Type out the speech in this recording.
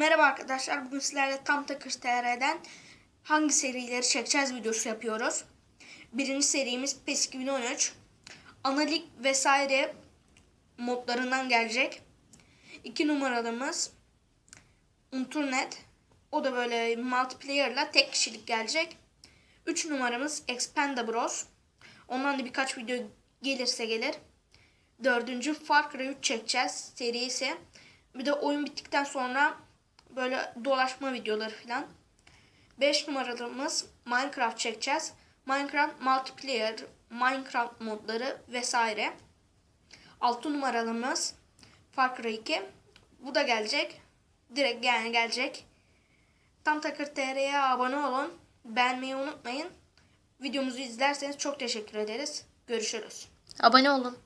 arkadaşlar. Bugün sizlerle Tam Takır TR'den hangi serileri çekeceğiz videosu yapıyoruz. Birinci serimiz PES 2013. Analik vesaire modlarından gelecek. İki numaralımız Unturnet. O da böyle multiplayer'la tek kişilik gelecek. Üç numaramız Expendables. Ondan da birkaç video gelirse gelir. Dördüncü Far Cry 3 çekeceğiz serisi. Bir de oyun bittikten sonra böyle dolaşma videoları falan. 5 numaralımız Minecraft çekeceğiz. Minecraft multiplayer, Minecraft modları vesaire. 6 numaralımız Far Cry 2. Bu da gelecek. Direkt yani gelecek. Tam Takır TR'ye abone olun. Beğenmeyi unutmayın. Videomuzu izlerseniz çok teşekkür ederiz. Görüşürüz. Abone olun.